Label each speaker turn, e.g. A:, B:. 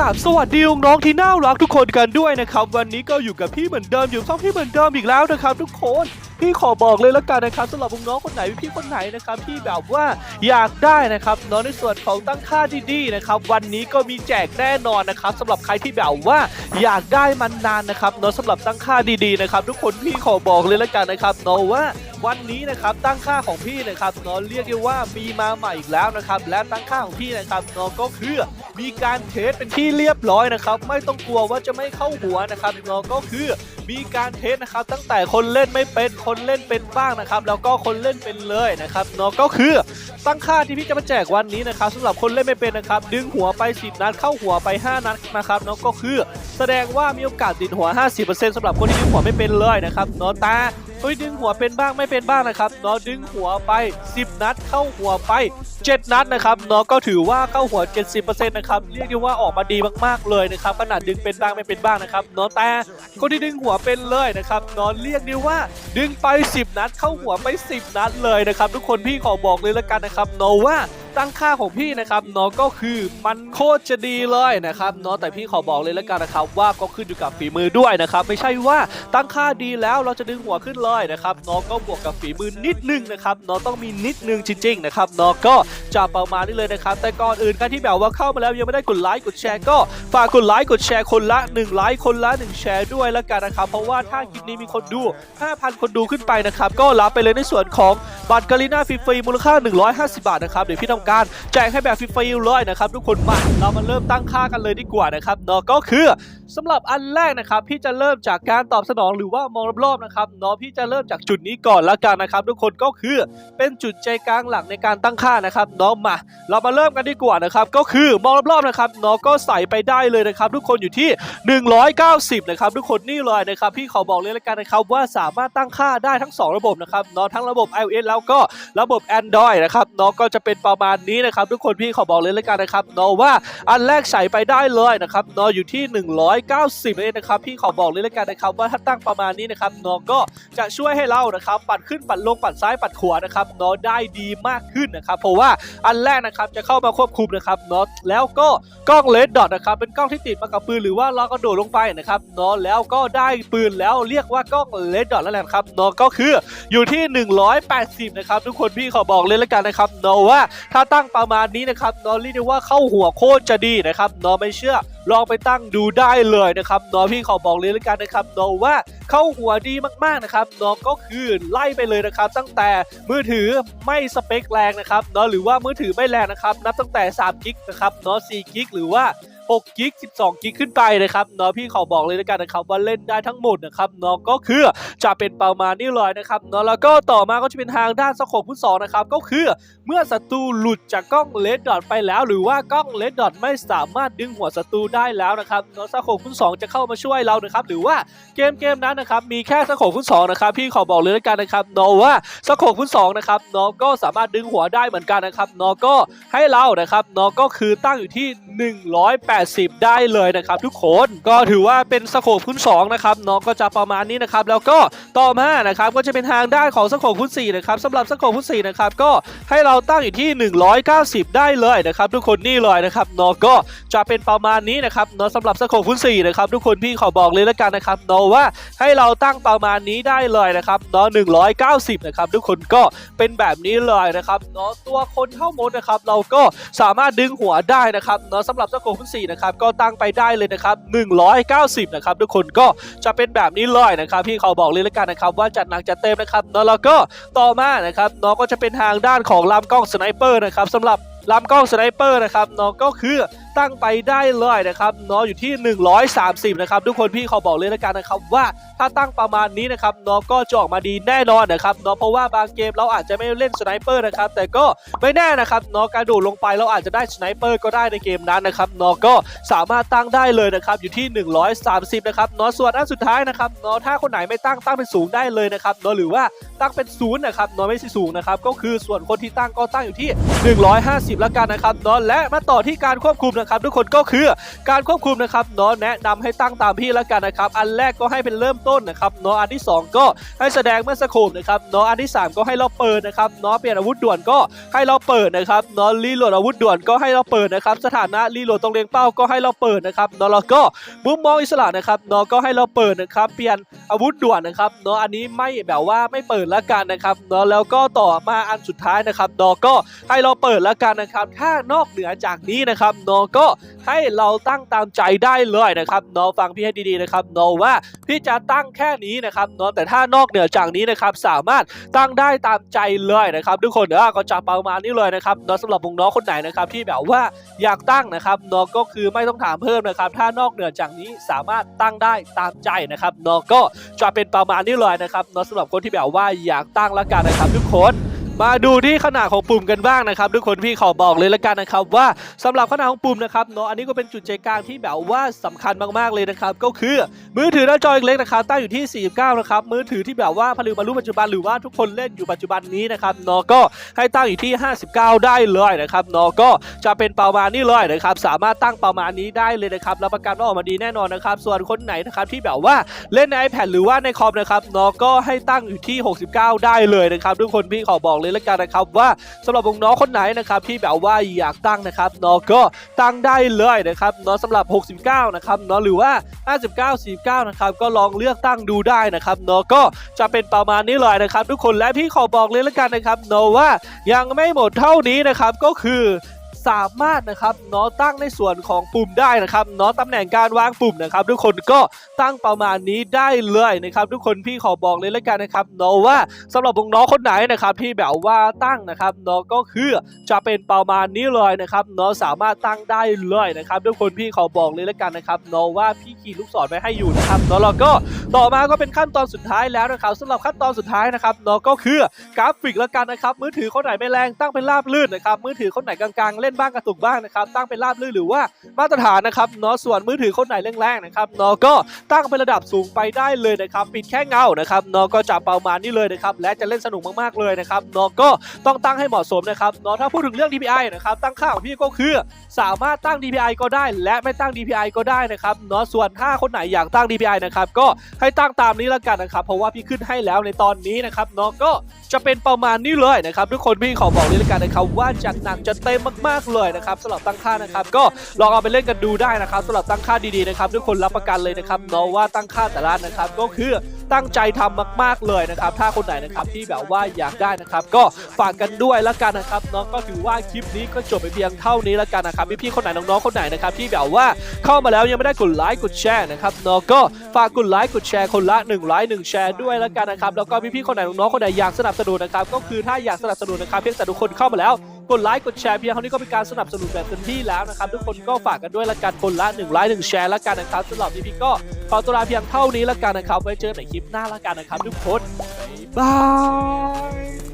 A: กับสวัสดีน้องที่น่ารักทุกคนกันด้วยนะครับ วันนี้ก็อยู่กับพี่เหมือนเดิมอยู่ช่องพี่เหมือนเดิมอีกแล้วนะครับ ทุกคน พี่ขอบอกเลยแล้วกันนะครับสำหรับน้องคนไหนพี่คนไหนนะครับที่แบบว่าอยากได้นะครับเน้องในส่วนของตั้งค่าดีๆนะครับวันนี้ก็มีแจกแน่นอนนะครับสำหรับใครที่แบบว่าอยากได้มันนานนะครับเนาะสำหรับตั้งค่าดีๆนะครับทุกคนพี่ขอบอกเลยแล้วกันนะครับเนาะว่าวันนี้นะครับตั้งค่าของพี่นะครับเนาะเรียกได้ว่ามีมาใหม่อีกแล้วนะครับและตั้งค่าของพี่นะครับเนาะก็คือมีการเทสเป็นที่เรียบร้อยนะครับไม่ต้องกลัวว่าจะไม่เข้าหัวนะครับเนาะก็คือมีการเทสนะครับตั้งแต่คนเล่นไม่เป็นคนนเล่นเป็นบ้างนะครับ แล้วก็คนเล่นเป็นเลยนะครับเนาะก็คือตั้งค่าที่พี่จะมาแจกวันนี้นะครับสำหรับคนเล่นไม่เป็นนะครับ ดึงหัวไป 10 นัดเข้าหัวไป 5 นัดนะครับเนาะก็คือแสดงว่ามีโอกาสติดหัว 50%สำหรับคนที่ดึงหัวไม่เป็นเลยนะครับเนาะแต่ เฮ้ยดึงหัวเป็นบ้างไม่เป็นบ้างนะครับเนาะดึงหัวไป 10 นัด เข้าหัวไป 7 นัดนะครับเนาะก็ถือว่าเข้าหัว 70%นะครับเรียกได้ว่าออกมาดีมากๆเลยนะครับขนาดดึงเป็นบ้างไม่เป็นบ้างนะครับเนาะแต่คนที่ดึงหัวเป็นเลยนะครับเนาะเรียกได้ว่าดึงไป 10 นัด เข้าหัวไป 10 นัดเลยนะครับทุกคนพี่ขอบอกเลยละกันนะครับเนาะว่า ตั้งค่าของพี่นะครับเนาะก็คือมันโคตรจะดีเลยนะครับเนาะแต่พี่ขอบอกเลยแล้วกันนะครับว่าก็ขึ้นอยู่กับฝีมือด้วยนะครับไม่ใช่ว่าตั้งค่าดีแล้วเราจะดึงหัวขึ้นเลยนะครับเนาะก็บวกกับฝีมือนิดนึงนะครับเนาะต้องมีนิดนึงจริงๆนะครับเนาะก็จะประมาณนี้เลยนะครับ แต่ก่อนอื่นใครที่แบบว่าเข้ามาแล้วยังไม่ได้กดไลค์กดแชร์ก็ฝากกดไลค์กดแชร์คนละ1ไลค์คนละ1แชร์ด้วยแล้วกันนะครับเพราะว่าถ้าคลิปนี้มีคนดู 5,000 คนดูขึ้นไปนะครับก็รับไปเลยในส่วนของ บัตรกาลิน่าฟรีๆมูลค่า 150 บาทนะครับเดี๋ยวพี่ทำการแจกให้แบบฟรีๆเลยนะครับทุกคนมาเรามาเริ่มตั้งค่ากันเลยดีกว่านะครับเนาะก็คือสำหรับอันแรกนะครับพี่จะเริ่มจากการตอบสนองหรือว่ามองรอบๆนะครับเนาะพี่จะเริ่มจากจุดนี้ก่อนละกันนะครับ ทุกคนก็คือเป็นจุดใจกลางหลักในการตั้งค่านะครับเนาะมา เรามาเริ่มกันดีกว่านะครับก็คือมองรอบๆนะครับเนาะก็ใส่ไปได้เลยนะครับ ทุกคนอยู่ที่ 190นะครับทุกคนนี่เลยนะครับพี่ขอบอกเลยละกันนะครับว่าสามารถตั้งค่าได้ทั้งสองระบบนะครับเนาะทั้งระบบ iOS แล้วก็ระบบ Android นะครับเนาะก็จะเป็นประมาณนี้นะครับทุกคนพี่ขอบอกเลยละกันนะครับเนาะว่าอันแรกใส่ไปได้เลยนะครับเนาะอยู่ที่ 190เองนะครับพี่ขอบอกเลยละกันนะครับว่าถ้าตั้งประมาณนี้นะครับเนาะก็จะช่วยให้เรานะครับปัดขึ้นปัดลงปัดซ้ายปัดขวานะครับเนาะได้ดีมากขึ้นนะครับเพราะว่าอันแรกนะครับจะเข้ามาควบคุมนะครับเนาะแล้วก็กล้องเลดดอทนะครับเป็นกล้องที่ติดมากับปืนหรือว่าเรากระโดดลงไปนะครับเนาะแล้วก็ได้ปืนแล้วเรียกว่ากล้องเลดดอทแล้วแหละครับเนาะก็คืออยู่ที่ 180นะครับทุกคนพี่ขอบอกเลยละกันนะครับเนว่าถ้าตั้งประมาณนี้นะครับนอเรียกได้ว่าเข้าหัวโคตรจะดีนะครับนอไม่เชื่อลองไปตั้งดูได้เลยนะครับนอพี่ขอบอกเลยแล้วกันนะครับเนอว่าเข้าหัวดีมากๆนะครับนอก็คือไล่ไปเลยนะครับ ตั้งแต่มือถือไม่สเปคแรงนะครับนอหรือว่ามือถือไม่แรงนะครับนับตั้งแต่3กิกนะครับนอ4กิกหรือว่า 6 กิก 12 กิกขึ้นไปนะครับเนาะพี่ขอบอกเลยแล้วกันนะครับว่าเล่นได้ทั้งหมดนะครับเนาะก็คือจะเป็นประมาณนี้เลยนะครับเนาะแล้วก็ต่อมาก็จะเป็นทางด้านสโคปพุ่สองนะครับก็คือเมื่อศัตรูหลุดจากกล้องเลดดอทไปแล้ว หรือว่ากล้องเลดดอทไม่สามารถดึงหัวศัตรูได้แล้วนะครับเนาะสโคปพุ่สองจะเข้ามาช่วยเรานะครับหรือว่าเกมเกมนั้นนะครับมีแค่สโคปพุ่สองนะครับพี่ขอบอกเลยแล้วกันนะครับเนาะว่าสโคปพุ่สองนะครับเนาะก็สามารถดึงหัวได้เหมือนกันนะครับเนาะก็ให้เรานะครับเนาะก็คือตั้งอยู่ที่80 ได้เลยนะครับทุกคนก็ถือว่าเป็นสโคปพุ่น2นะครับเนาะก็จะประมาณนี้นะครับแล้วก็ต่อมานะครับก็จะเป็นทางด้านของสโคปพุ่น4นะครับสำหรับสโคปพุ่น4นะครับก็ให้เราตั้งอยู่ที่ 190 ได้เลยนะครับทุกคนนี่เลยนะครับเนาะก็จะเป็นประมาณนี้นะครับเนาะสำหรับสโคปพุ่น4นะครับทุกคนพี่ขอบอกเลยแล้วกันนะครับเนาะว่าให้เราตั้งประมาณนี้ได้เลยนะครับเนาะ190 นะครับทุกคนก็เป็นแบบนี้เลยนะครับเนาะตัวคนเท่ามดนะครับเราก็สามารถดึงหัวได้นะครับเนาะสำหรับสโคปพุ่น4นะครับก็ตั้งไปได้เลยนะครับ190นะครับทุกคนก็จะเป็นแบบนี้เลยนะครับพี่เขาบอกเลยแล้วกันนะครับว่าจัดหนักจัดเต็มนะครับเนาะแล้วก็ต่อมานะครับน้องก็จะเป็นทางด้านของลำกล้องสไนเปอร์นะครับสำหรับลำกล้องสไนเปอร์นะครับน้องก็คือตั้งไปได้เลยนะครับเนาะอยู่ที่ 130 นะครับทุกคนพี่เขาบอกเลยแล้วกันนะครับว่าถ้าตั้งประมาณนี้นะครับเนาะก็จะออกมาดีแน่นอนนะครับเนาะเพราะว่าบางเกมเราอาจจะไม่เล่นสไนเปอร์นะครับแต่ก็ไม่แน่นะครับเนาะการโดดลงไปเราอาจจะได้สไนเปอร์ก็ได้ในเกมนั้นนะครับเนาะก็สามารถตั้งได้เลยนะครับอยู่ที่ 130 นะครับเนาะส่วนอันสุดท้ายนะครับเนาะถ้าคนไหนไม่ตั้งตั้งเป็นศูนย์ได้เลยนะครับเนาะหรือว่าตั้งเป็นศูนย์นะครับเนาะไม่ใช่ศูนย์นะครับก็คือส่วนคนที่ตั้งก็ตั้งอยู่ที่ 150 แล้วกันนะครับเนาะและมาต่อที่การควบคุมนะครับทุกคนก็คือการควบคุมนะครับเนาะแนะนำให้ตั้งตามพี่แล้วกันนะครับอันแรกก็ให้เป็นเริ่มต้นนะครับเนาะอันที่สองก็ให้แสดงเมื่อสโคปนะครับเนาะอันที่สามก็ให้เราเปิดนะครับเนาะเปลี่ยนอาวุธด่วนก็ให้เราเปิดนะครับเนาะรีโหลดอาวุธด่วนก็ให้เราเปิดนะครับสถานะรีโหลดตรงเลียงเป้าก็ให้เราเปิดนะครับเนาะแล้วก็มุมมองอิสระนะครับเนาะก็ให้เราเปิดนะครับเปลี่ยนอาวุธด่วนนะครับเนาะอันนี้ไม่แบบว่าไม่เปิดละกันนะครับเนาะแล้วก็ต่อมาอันสุดท้ายนะครับเนาะก็ให้เราเปิดละกันนะครับถ้านอกเหนือจากนี้นะครับเนาะก็ให้เราตั้งตามใจได้เลยนะครับเนาะฟังพี่ให้ดีๆนะครับเนาะว่าพี่จะตั้งแค่นี้นะครับเนาะแต่ถ้านอกเหนือจากนี้นะครับสามารถตั้งได้ตามใจเลยนะครับ ทุกคนเออก็จะประมาณนี้เลยนะครับเนาะสำหรับวงน้องคนไหนนะครับที่แบบว่าอยากตั้งนะครับเนาะก็คือไม่ต้องถามเพิ่มนะครับ ถ้านอกเหนือจากนี้สามารถตั้งได้ตามใจนะครับเนาะก็จะเป็นประมาณนี้เลยนะครับเนาะสำหรับคนที่แบบว่าอยากตั้งละกันนะครับ ทุกคน มาดูที่ขนาดของปุ่มกันบ้างนะครับ ทุกคนพี่ขอบอกเลยละกันนะครับ ว่าสำหรับขนาดของปุ่มนะครับเนาะอันนี้ก็เป็นจุดใจกลางที่แบบว่าสำคัญมากๆเลยนะครับก็คือมือถือหน้าจอเล็กนะครับตั้งอยู่ที่ 49 นะครับมือถือที่แบบว่าผลิตมารุ่นปัจจุบันหรือว่าทุกคนเล่นอยู่ปัจจุบันนี้นะครับเนาะก็ให้ตั้งอยู่ที่ 59 ได้เลยนะครับเนาะก็จะเป็นประมาณนี้เลยนะครับสามารถตั้งประมาณนี้ได้เลยนะครับรับประกันว่าออกมาดีแน่นอนนะครับส่วนคนไหนนะครับที่แบบว่าเล่นใน iPad หรือว่าในคอมนะครับเนาะก็ให้ตั้งอยู่ที่ 69 ได้เลยนะครับทุกคนพี่ขอบอกเลยละกันนะครับว่าสำหรับวงน้องคนไหนนะครับที่แบบว่าอยากตั้งนะครับน้องก็ตั้งได้เลยนะครับน้องสำหรับ 69 นะครับน้องหรือว่า 59 49 นะครับก็ลองเลือกตั้งดูได้นะครับน้องก็จะเป็นประมาณนี้เลยนะครับ ทุกคนและพี่ขอบอกเลยละกันนะครับน้องว่ายังไม่หมดเท่านี้นะครับก็คือ สามารถนะครับเนาะตั้งในส่วนของปุ่มได้นะครับเนาะตำแหน่งการวางปุ่มนะครับ ทุกคนก็ตั้งประมาณนี้ได้เลยนะครับ ทุกคนพี่ขอบอกเลยและกันนะครับเนาะว่าสำหรับน้องคนไหนนะครับที่แบบว่าตั้งนะครับเนาะก็คือจะเป็นประมาณนี้เลยนะครับเนาะสามารถตั้งได้เลยนะครับ ทุกคนพี่ขอบอกเลยและกันนะครับเนาะว่าพี่ขีดลูกศรไว้ให้อยู่นะครับเนาะแล้วก็ต่อมาก็เป็นขั้นตอนสุดท้ายแล้วนะครับสำหรับขั้นตอนสุดท้ายนะครับเนาะก็คือกราฟิกและกันนะครับ มือถือคนไหนไม่แรงตั้งเป็นราบลื่นนะครับมือถือคนไหนกลางๆเล่นบ้างกระตุกบ้างนะครับตั้งเป็นราบลื่นหรือว่ามาตรฐานนะครับเนาะส่วนมือถือคนไหนแรงๆนะครับเนาะก็ตั้งเป็นระดับสูงไปได้เลยนะครับปิดแค่เงานะครับเนาะก็จะประมาณนี้เลยนะครับและจะเล่นสนุกมากๆเลยนะครับเนาะก็ต้องตั้งให้เหมาะสมนะครับเนาะถ้าพูดถึงเรื่อง DPI นะครับตั้งค่าของพี่ก็คือ สามารถตั้ง DPI ก็ได้ และไม่ตั้ง DPI ก็ได้นะครับเนาะส่วนถ้าคนไหนอยากตั้ง DPI นะครับก็ให้ตั้งตามนี้แล้วกันนะครับเพราะว่าพี่ขึ้นให้แล้วในตอนนี้นะครับเนาะก็จะเป็นประมาณนี้เลยนะครับทุกคนพี่ขอบอกเลยแล้วกันนะครับว่าจัดหนักจะเต็มมากๆเลยนะครับสำหรับตั้งค่านะครับ ก็ลองเอาไปเล่นกันดูได้นะครับสำหรับตั้งค่าดีๆนะครับทุกคนรับประกันเลยนะครับเนาะว่าตั้งค่าแต่ละนะครับ ก็คือตั้งใจทำมาก ๆเลยนะครับ ถ้าคนไหนนะครับที่แบบว่าอยากได้นะครับ ก็ฝากกันด้วยล้วกันนะครับเนาะก็ถือว่าคลิปนี้ก็จบไปเพียงเท่านี้ล้วกันนะครับพี่ๆคนไหนน้องๆคนไหนนะครับที่แบบว่าเข้ามาแล้วยังไม่ได้กดไลค์กดแชร์นะครับเนาะก็ฝากกดไลค์กดแชร์คนละ1ไลค์1แชร์ด้วยล้วกันนะครับแล้วก็พี่ๆคนไหนน้องๆคนไหนอยากสนับสนุนนะครับก็คือถ้าอยากสนับสนุนนะครับเพียงแต่ทุกคนเข้ามาแล้ว กดไลค์กดแชร์เพียงเท่านี้ก็เป็นการสนับสนุนแบบเต็มที่แล้วนะครับทุกคนก็ฝากกันด้วยละกันคนละ1ไลค์1แชร์ละกันนะครับสำหรับพี่ก็ขอตัวลาเพียงเท่านี้ละกันนะครับไว้เจอในคลิปหน้าละกันนะครับทุกคนบ๊ายบาย